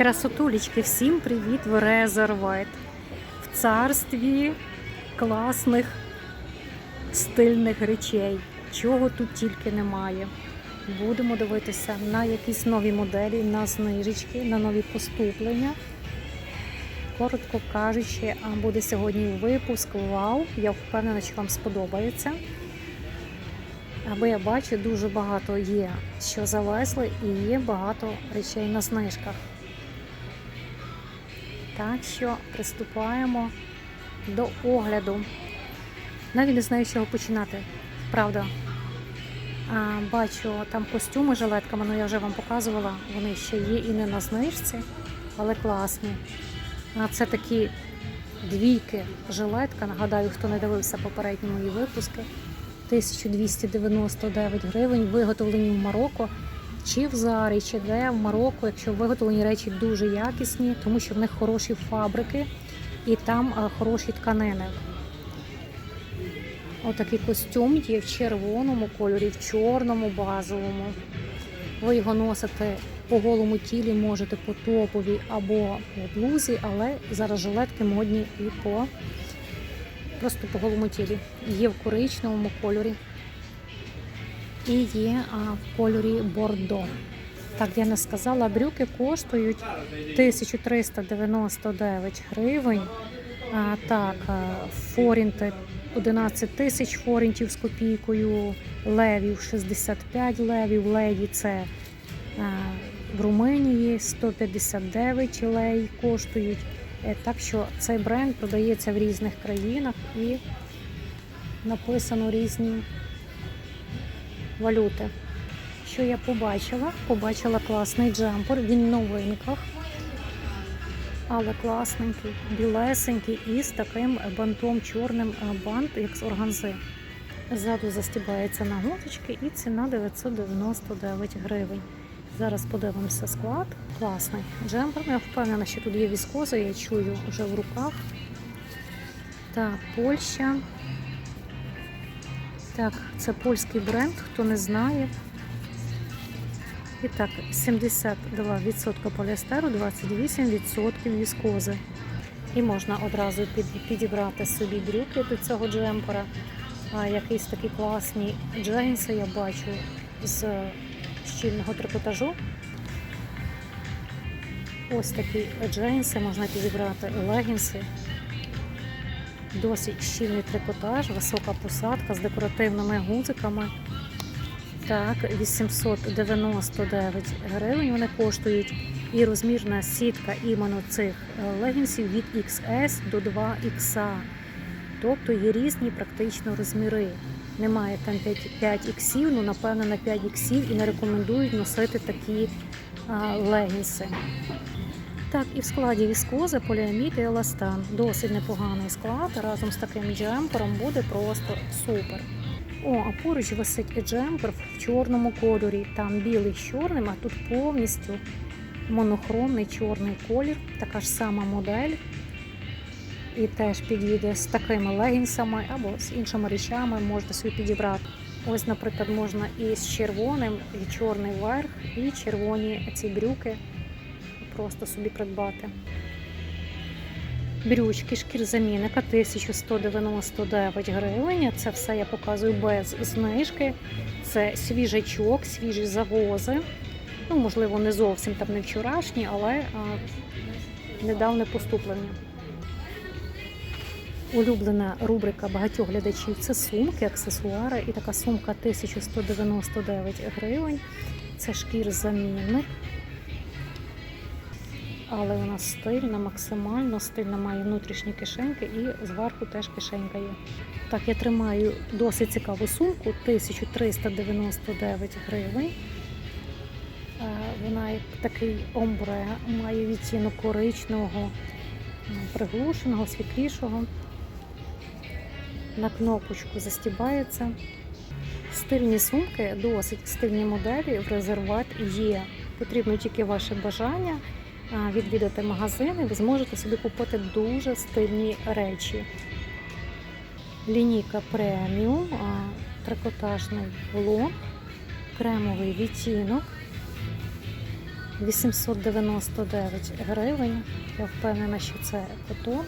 Красотулечки, всім привіт в Резервайт. В царстві класних стильних речей. Чого тут тільки немає. Будемо дивитися на якісь нові моделі, на знижечки, на нові поступлення. Коротко кажучи, буде сьогодні випуск. Вау! Я впевнена, що вам сподобається. Або я бачу, дуже багато є, що завезли, і є багато речей на знижках. Так що приступаємо до огляду. Навіть не знаю, з чого починати. Правда. А, бачу там костюми жилетками, ну я вже вам показувала. Вони ще є і не на знижці, але класні. А це такі двійки жилетка. Нагадаю, хто не дивився попередні мої випуски. 1299 гривень, виготовлені в Марокко. Чи в Зарі, чи де в Марокко, якщо виготовлені речі дуже якісні, тому що в них хороші фабрики і там хороші тканини. Отакий костюм є в червоному кольорі, в чорному базовому. Ви його носите по голому тілі, можете по топовій або по блузі, але зараз жилетки модні і по просто по голому тілі. Є в коричневому кольорі і є в кольорі бордо. Так, я не сказала, брюки коштують 1399 гривень. А, так, форінти 11 тисяч форінтів з копійкою, левів 65 левів, леді це в Румунії 159 лей коштують. Е, Так що цей бренд продається в різних країнах і написано різні валюти. Що я побачила? Побачила класний джемпер, він в новинках, але класненький, білесенький і з таким бантом чорним бант, як з органзи. Ззаду застібається на гудочки і ціна 999 гривень. Зараз подивимося склад. Класний джемпер. Я впевнена, що тут є віскоза, я чую вже в руках. Так, Польща. Так, це польський бренд, хто не знає. І так, 72% поліестеру, 28% віскози. І можна одразу підібрати собі брюки до цього джемпера. А якісь такі класні джинси я бачу з щільного трикотажу. Ось такі джинси можна підібрати, легінси. Досить щільний трикотаж, висока посадка з декоративними гудзиками. Так, 899 гривень вони коштують. І розмірна сітка іменно цих е, легінсів від XS до 2XA. Тобто є різні практично розміри. Немає там 5, 5 іксів, ну напевно на 5 іксів і не рекомендують носити такі а, легінси. Так, і в складі віскоза, поліамід і еластан. Досить непоганий склад. Разом з таким джемпером буде просто супер. О, а поруч висить джемпер в чорному кольорі. Там білий з чорним, а тут повністю монохромний чорний колір. Така ж сама модель. І теж підійде з такими легінсами або з іншими речами можете собі підібрати. Ось, наприклад, можна і з червоним, і чорний верх, і червоні ці брюки просто собі придбати. Брючки шкірзамінника 1199 гривень. Це все я показую без знижки. Це свіжачок, свіжі завози. Ну, можливо, не зовсім там не вчорашні, але а, недавне поступлення. Улюблена рубрика багатьох глядачів це сумки, аксесуари. І така сумка 1199 гривень. Це шкір-замінник. Але вона стильна, максимально стильна, має внутрішні кишеньки і зверху теж кишенька є. Так, я тримаю досить цікаву сумку 1399 гривень. Е, Вона як такий омбре, має відтінок коричневого, приглушеного, світлішого. На кнопочку застібається. Стильні сумки, досить стильні моделі в резерват є. Потрібно тільки ваше бажання відвідати магазини, ви зможете собі купити дуже стильні речі. Лінійка преміум, трикотажний лон, кремовий відтінок. 899 гривень. Я впевнена, що це котон.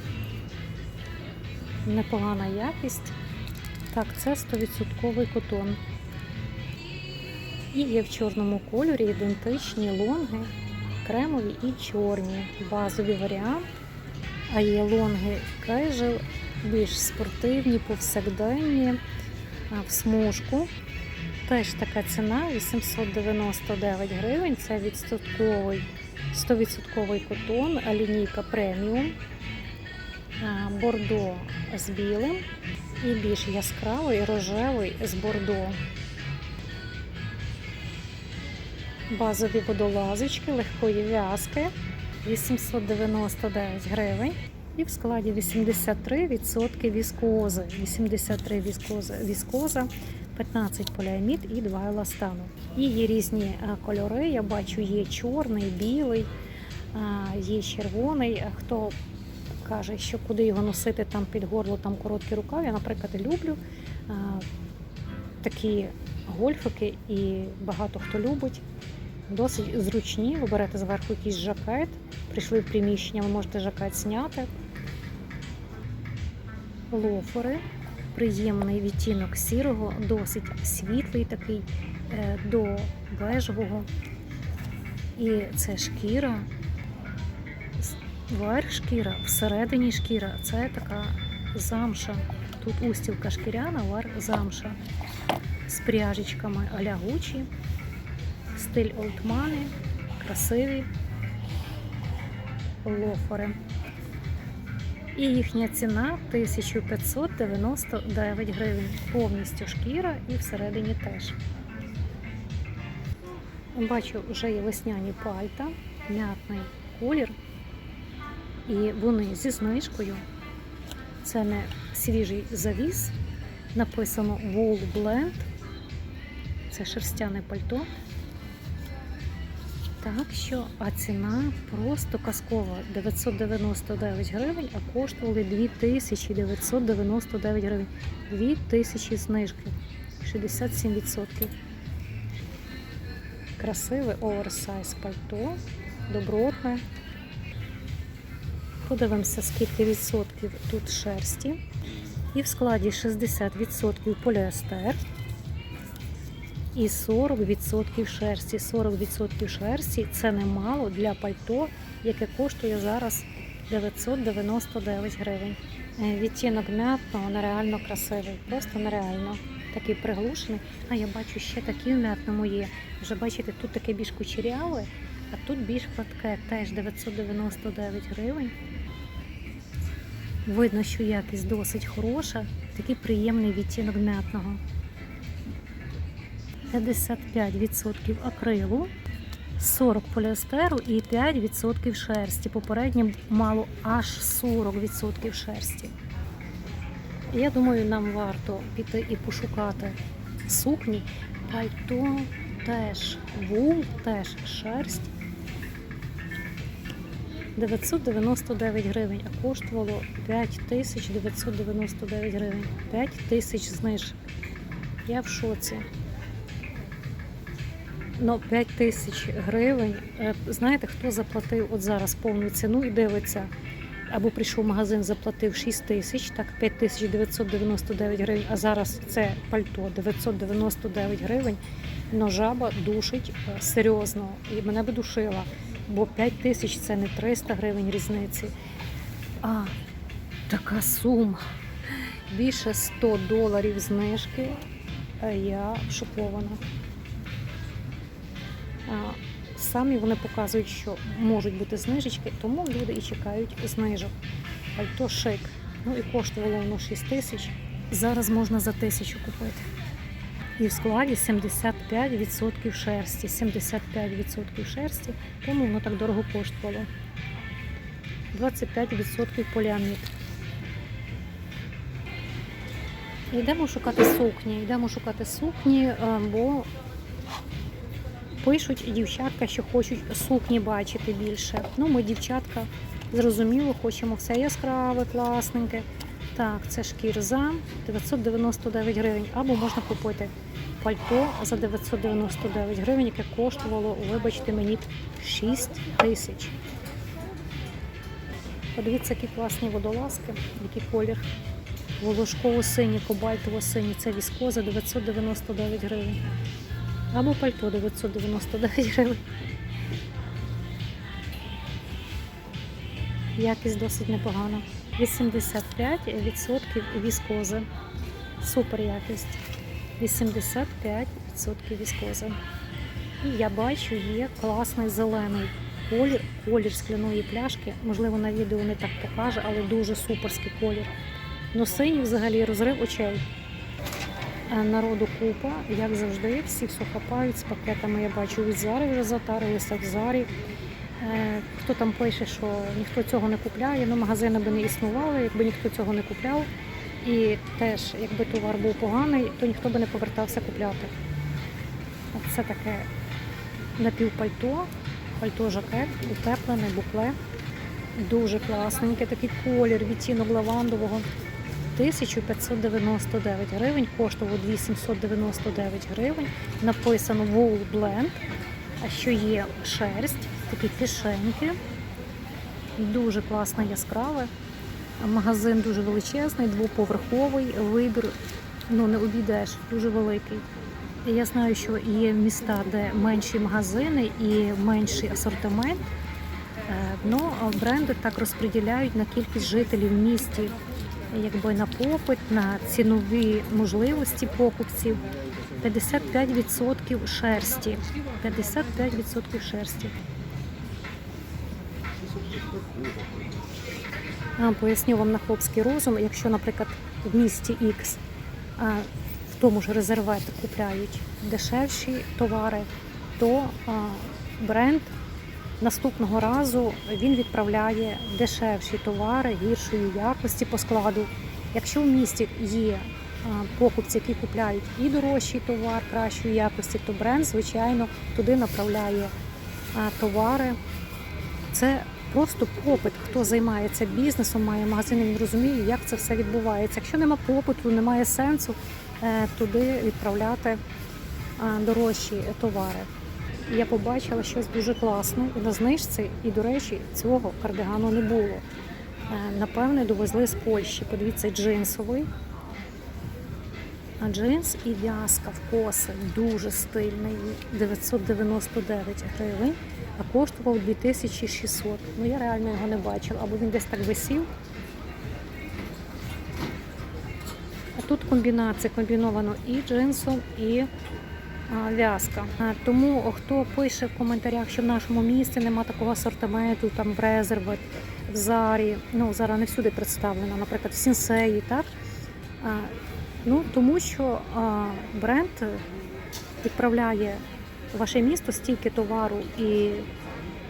Непогана якість. Так, це 100% котон. І є в чорному кольорі ідентичні лонги, кремові і чорні. Базовий варіант. А є лонги кежел, більш спортивні, повсякденні, в смужку. Теж така ціна 899 гривень. Це відсотковий 100% котон, лінійка преміум, бордо з білим і більш яскравий рожевий з бордо. Базові водолазочки легкої в'язки 899 гривень. І в складі 83% віскози. 83 віскози, віскоза, 15 поліамід і 2 еластану. І є різні е, кольори. Я бачу, є чорний, білий, є червоний. Хто каже, що куди його носити там під горло, там короткі рукав. Я, наприклад, люблю такі гольфики, і багато хто любить. Досить зручні. Ви берете зверху якийсь жакет, прийшли в приміщення, ви можете жакет зняти. Лофери, приємний відтінок сірого, досить світлий такий е, до бежевого. І це шкіра, верх шкіра, всередині шкіра. Це така замша. Тут устілка шкіряна, верх замша з пряжечками а-ля. Стиль олдмани, красиві лофери. І їхня ціна 1599 гривень. Повністю шкіра і всередині теж. Бачу, вже є весняні пальта, м'ятний колір. І вони зі знижкою. Це не свіжий завіс. Написано Wool Blend. Це шерстяне пальто. Так що, а ціна просто казкова 999 гривень, а коштували 2999 гривень. 2000 знижки, 67%. Красиве оверсайз пальто, добротне. Подивимося, скільки відсотків тут шерсті. І в складі 60% поліестер і 40% шерсті. 40% шерсті це немало для пальто, яке коштує зараз 999 гривень. Е, Відтінок м'ятного нереально красивий, просто нереально. Такий приглушений. А я бачу, ще такі в м'ятному є. Вже бачите, тут таке більш кучеряве, а тут більш хватке, теж 999 гривень. Видно, що якість досить хороша, такий приємний відтінок м'ятного. 55% акрилу, 40 поліестеру і 5% шерсті. Попередньо мало аж 40% шерсті. Я думаю, нам варто піти і пошукати сукні. Пальто теж вул, теж шерсть. 999 гривень, а коштувало 5999 гривень. 5000 знижок. Я в шоці. Ну, 5 тисяч гривень. Е, Знаєте, хто заплатив от зараз повну ціну і дивиться, або прийшов в магазин, заплатив 6 тисяч, так 5 тисяч 999 гривень, а зараз це пальто 999 гривень. Но жаба душить е, серйозно і мене би душила, бо 5 тисяч це не 300 гривень різниці, а така сума. Більше 100 доларів знижки. Я шокована. Самі вони показують, що можуть бути знижечки, тому люди і чекають знижок. Пальто шик. Ну і коштувало воно 6 тисяч. Зараз можна за тисячу купити. І в складі 75% шерсті. 75% шерсті, тому воно так дорого коштувало. 25% поліамід. Йдемо шукати сукні. Йдемо шукати сукні, е, бо пишуть дівчатка, що хочуть сукні бачити більше. Ну, ми, дівчатка, зрозуміло, хочемо все яскраве, класненьке. Так, це шкірза 999 гривень. Або можна купити пальто за 999 гривень, яке коштувало, вибачте мені, 6 тисяч. Подивіться, які класні водолазки, який колір. Волошково-синій, кобальтово-синій. Це віскоза 999 гривень. Або пальто 999 гривень. Якість досить непогана. 85% віскози. Супер якість. 85% віскози. І я бачу, є класний зелений колір, колір скляної пляшки. Можливо, на відео не так покаже, але дуже суперський колір. Ну, синій взагалі розрив очей. Е, Народу купа, як завжди, всі все хапають з пакетами. Я бачу від Зари вже затарилися в Зарі. Е, Хто там пише, що ніхто цього не купляє, ну магазини би не існували, якби ніхто цього не купляв. І теж, якби товар був поганий, то ніхто би не повертався купляти. Це таке напівпальто, пальто-жакет, утеплене, букле. Дуже класненький такий колір, відтінок лавандового. 1599 гривень, коштував 2799 гривень. Написано Wool Blend, а що є шерсть, такі кишеньки. Дуже класне яскраве. Магазин дуже величезний, двоповерховий, вибір ну, не обійдеш, дуже великий. Я знаю, що є міста, де менші магазини і менший асортимент. Е, Ну, бренди так розподіляють на кількість жителів в місті, якби на попит, на цінові можливості покупців. 55% шерсті. 55% шерсті. Поясню вам на хлопський розум, якщо, наприклад, в місті X в тому ж резервети купляють дешевші товари, то бренд наступного разу він відправляє дешевші товари гіршої якості по складу. Якщо в місті є покупці, які купляють і дорожчий товар кращої якості, то бренд, звичайно, туди направляє товари. Це просто попит. Хто займається бізнесом, має магазин, він розуміє, як це все відбувається. Якщо нема попиту, немає сенсу е, туди відправляти е, дорожчі товари. Я побачила щось дуже класне на знижці, і, до речі, цього кардигану не було. Е, Напевне, довезли з Польщі. Подивіться, джинсовий. А джинс і в'язка в коси дуже стильний, 999 гривень, а коштував 2600. Ну я реально його не бачила, або він десь так висів. А тут комбінація комбіновано і джинсом, і в'язка. Тому хто пише в коментарях, що в нашому місті нема такого асортименту, там в резерват, в зарі, ну зараз не всюди представлено, наприклад, в сінсеї, так? Ну, тому що бренд відправляє в ваше місто стільки товару і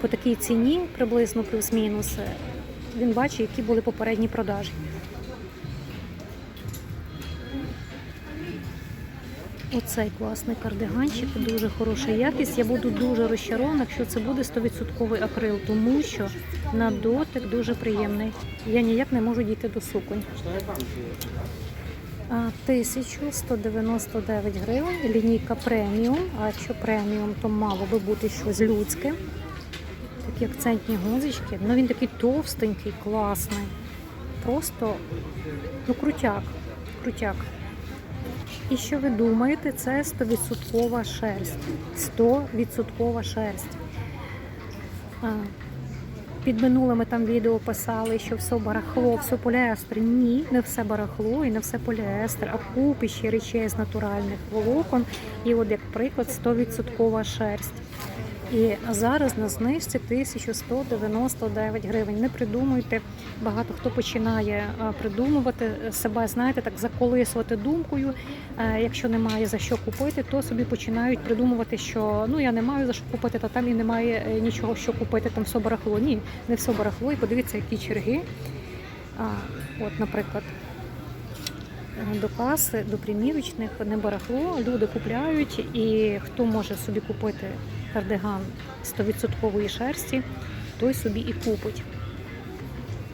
по такій ціні, приблизно плюс-мінус, е, він бачить, які були попередні продажі. Оцей класний кардиганчик, дуже хороша якість. Я буду дуже розчарована, якщо це буде 100% акрил, тому що на дотик дуже приємний. Я ніяк не можу дійти до суконь. 1199 гривень, лінійка преміум. А якщо преміум, то мало би бути щось людське. Такі акцентні гузички. Ну він такий товстенький, класний. Просто ну, крутяк. Крутяк. І що ви думаєте, це 100% шерсть. 100% шерсть. Під минулими там відео писали, що все барахло, все поліестер. Ні, не все барахло і не все поліестер, а купище речей з натуральних волокон. І от як приклад 100% шерсть. І зараз на знижці 1199 гривень. Не придумуйте. Багато хто починає придумувати себе, знаєте, так заколисувати думкою. Е, Якщо немає за що купити, то собі починають придумувати, що ну я не маю за що купити, та там і немає е, нічого, що купити, там все барахло. Ні, не все барахло. І подивіться, які черги. От, наприклад, е, до каси, до примірочних не барахло. Люди купляють, і хто може собі купити кардиган 100% шерсті, той собі і купить.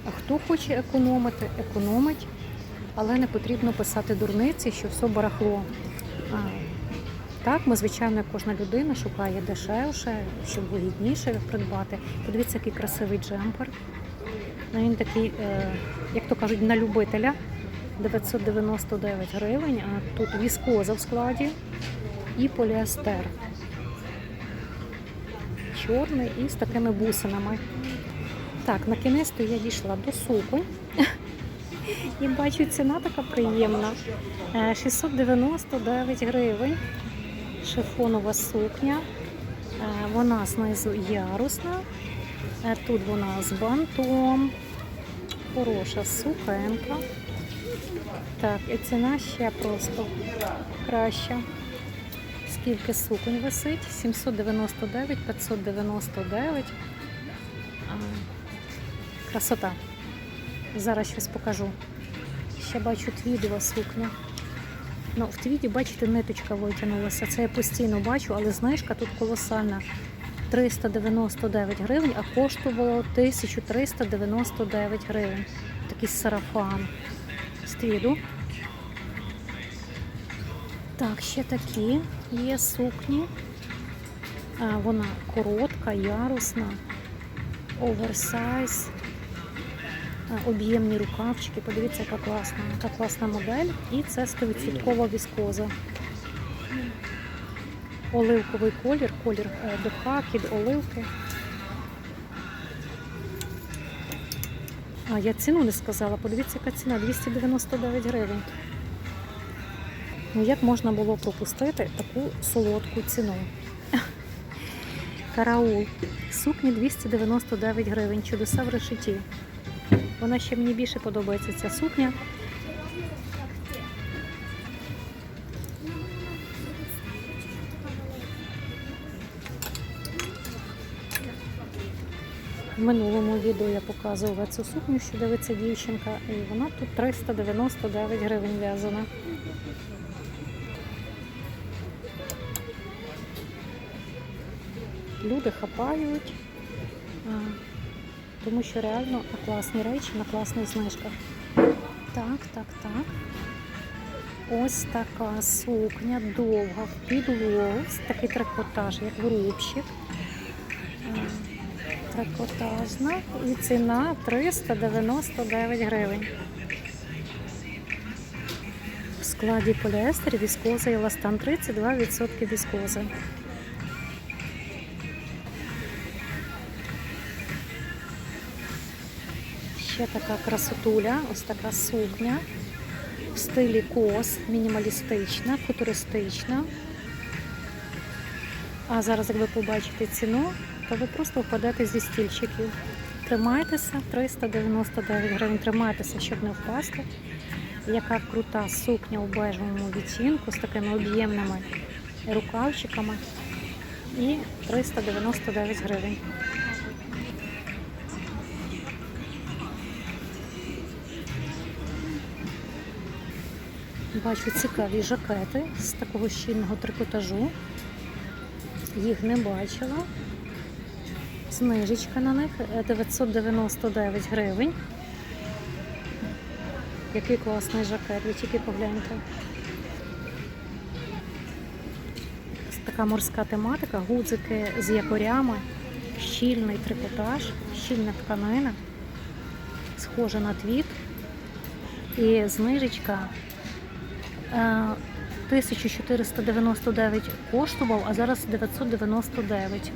А хто хоче економити, економить, але не потрібно писати дурниці, що все барахло. Так, ми, звичайно, кожна людина шукає дешевше, щоб вигідніше придбати. Подивіться, який красивий джемпер. Ну, він такий, е, як то кажуть, на любителя. 999 гривень, а тут віскоза в складі і поліестер. Чорний і з такими бусинами. Так, на кінець я дійшла до суконь. І бачу, ціна така приємна. Е, 699 гривень. Шифонова сукня. Е, Вона знизу ярусна. Е, Тут вона з бантом. Хороша сукенка. Так, і ціна ще просто краща. Скільки суконь висить? 799, 599. Красота. Зараз щось покажу. Ще бачу твідова сукня. Ну, в твіді, бачите, ниточка витягнулася. Це я постійно бачу, але знижка тут колосальна. 399 гривень, а коштувало 1399 гривень. Такий сарафан з твіду. Так, ще такі є сукні. Вона коротка, ярусна, оверсайз, об'ємні рукавчики. Подивіться, яка класна, яка класна модель. І це 100% віскоза. Оливковий колір, колір е, до хаки, до оливки. А, я ціну не сказала. Подивіться, яка ціна 299 гривень. Ну, як можна було пропустити таку солодку ціну? Караул. Сукні 299 гривень. Чудеса в решеті. Вона ще мені більше подобається ця сукня. В минулому відео я показувала цю сукню, що дивиться дівчинка, і вона тут 399 гривень в'язана. Люди хапають, тому що реально на класні речі, на класних знижках. Так, так, так. Ось така сукня довга в підлогу, такий трикотаж, як врубчик. А, Трикотажна і ціна 399 гривень. В складі поліестер, віскоза і еластан 32% віскози. Ще така красотуля, ось така сукня в стилі кос, мінімалістична, футуристична. А зараз, як ви побачите ціну, то ви просто впадете зі стільчиків. Тримайтеся, 399 гривень, тримайтеся, щоб не впасти. Яка крута сукня у бежевому відтінку з такими об'ємними рукавчиками. І 399 гривень. Бачу цікаві жакети з такого щільного трикотажу. Їх не бачила. Знижечка на них е, 999 гривень. Який класний жакет, ви тільки погляньте. Така морська тематика, гудзики з якорями, щільний трикотаж, щільна тканина, схожа на твіт. І знижечка 1499 коштував, а зараз 999.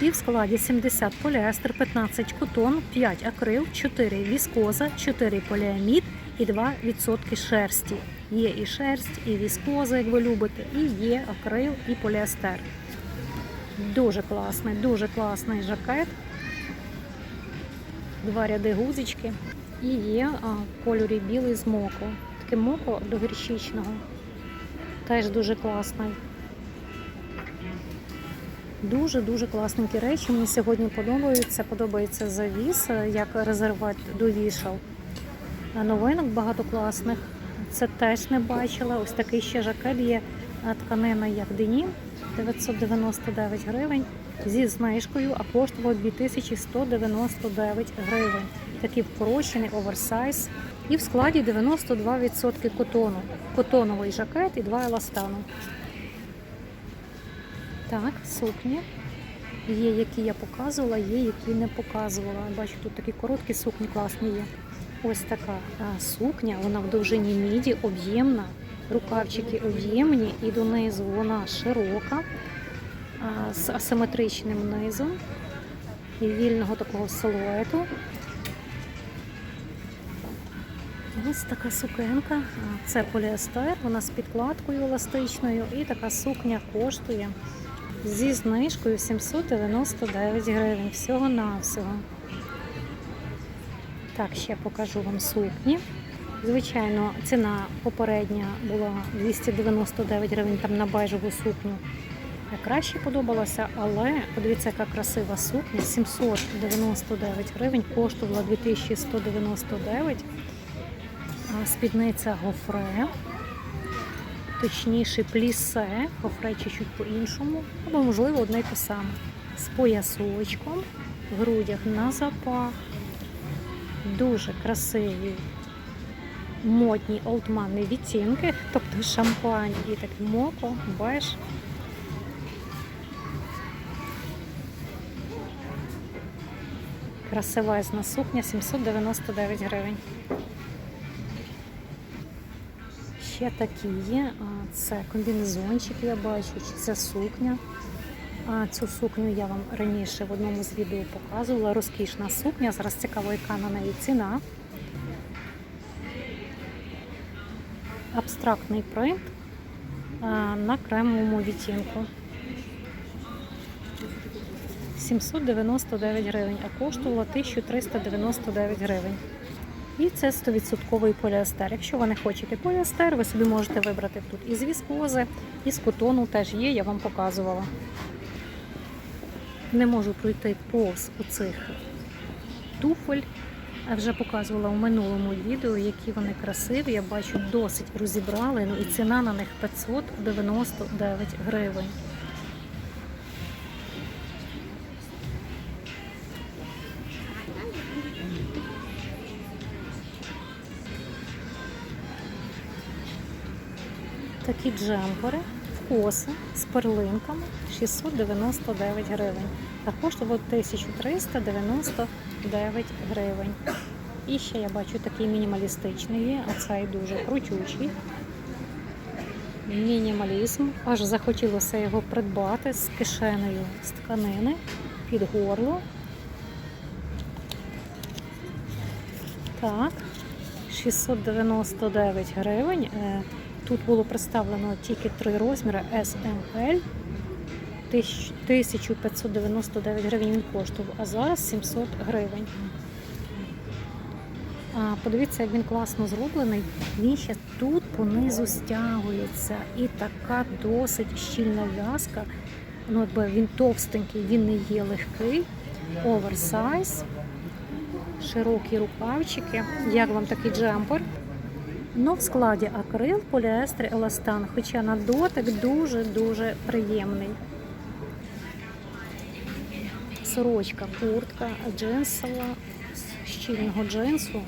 І в складі 70 поліестер, 15 котон, 5 акрил, 4 віскоза, 4 поліамід і 2% шерсті. Є і шерсть, і віскоза, як ви любите, і є акрил і поліестер. Дуже класний, дуже класний жакет. Два ряди гузички. І є в кольорі білий з моко. Моко до гірщичного. Теж дуже класний. Дуже-дуже класненькі речі. Мені сьогодні подобаються. Подобається завіс, як резерват довішав. А Новинок багато класних. Це теж не бачила. Ось такий ще жакет є. Тканина як денім. 999 гривень зі знижкою, а коштував 2199 гривень. Такий вкорочений оверсайз. І в складі 92% котону. Котоновий жакет і два еластану. Так, сукні. Є, які я показувала, є, які не показувала. Бачу, тут такі короткі сукні класні є. Ось така сукня, вона в довжині міді, об'ємна, рукавчики об'ємні і донизу вона широка, з асиметричним низом і вільного такого силуету. Ось така сукенка. Це поліестер, вона з підкладкою еластичною, і така сукня коштує зі знижкою 799 гривень всього-навсього. Так, ще покажу вам сукні. Звичайно, ціна попередня була 299 гривень там на бежеву сукню. Краще подобалося, але подивіться, яка красива сукня. 799 гривень, коштувала 2199. А Спідниця гофре, точніше плісе, гофре чуть-чуть по-іншому, або, можливо, одне й те саме. З поясочком, в грудях на запах. Дуже красиві модні олдманні відтінки, тобто шампань і такий моко, беж. Красивезна сукня 799 гривень. Ще такі є. Це комбінезончик, я бачу, чи це сукня. Цю сукню я вам раніше в одному з відео показувала. Розкішна сукня. Зараз цікаво, яка на неї ціна. Абстрактний принт на кремовому відтінку. 799 гривень, а коштувало 1399 гривень. І це 100% поліестер. Якщо ви не хочете поліестер, ви собі можете вибрати тут із віскози, із котону теж є, я вам показувала. Не можу пройти повз у цих туфель. Я вже показувала у минулому відео, які вони красиві. Я бачу, досить розібрали. Ну і ціна на них 599 гривень. Такі джемпери в коси з перлинками 699 гривень. А коштував 1399 гривень. І ще я бачу такий мінімалістичний є, а цей дуже крутючий. Мінімалізм. Аж захотілося його придбати з кишенею з тканини під горло. Так, 699 гривень. Тут було представлено тільки три розміри SML. 1599 гривень він коштував, а зараз 700 гривень. А, Подивіться, як він класно зроблений. Він ще тут понизу стягується. І така досить щільна в'язка. Ну, якби він товстенький, він не є легкий. Оверсайз, широкі рукавчики. Як вам такий джемпер? Ну, в складі акрил, поліестер, еластан, хоча на дотик дуже-дуже приємний. Сорочка, куртка, джинсова, з щільного джинсу,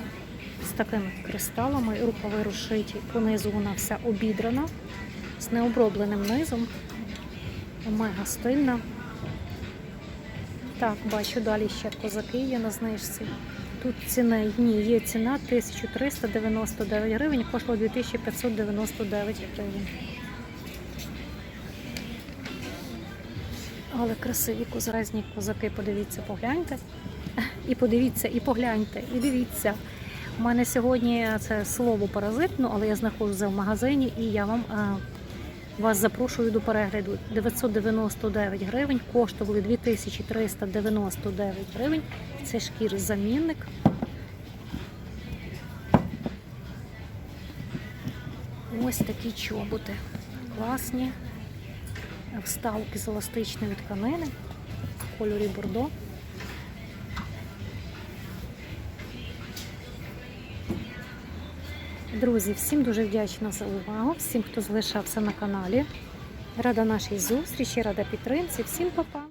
з такими кристалами, рукави розшиті. Понизу вона вся обідрана, з необробленим низом. Мега стильна. Так, бачу, далі ще козаки є на знижці. Тут ціна ні, є ціна 1399 гривень, коштувала 2599 гривень. Але красиві козразні козаки, подивіться, погляньте. І подивіться, і погляньте, і дивіться. У мене сьогодні це слово паразит, ну, але я знаходжуся в магазині і я вам а, вас запрошую до перегляду. 999 гривень, коштували 2399 гривень. Це шкір-замінник. Ось такі чоботи. Класні. Вставки з еластичної тканини в кольорі бордо. Друзі, всім дуже вдячна за увагу, всім, хто залишався на каналі. Рада нашій зустрічі, рада підтримці. Всім па-па!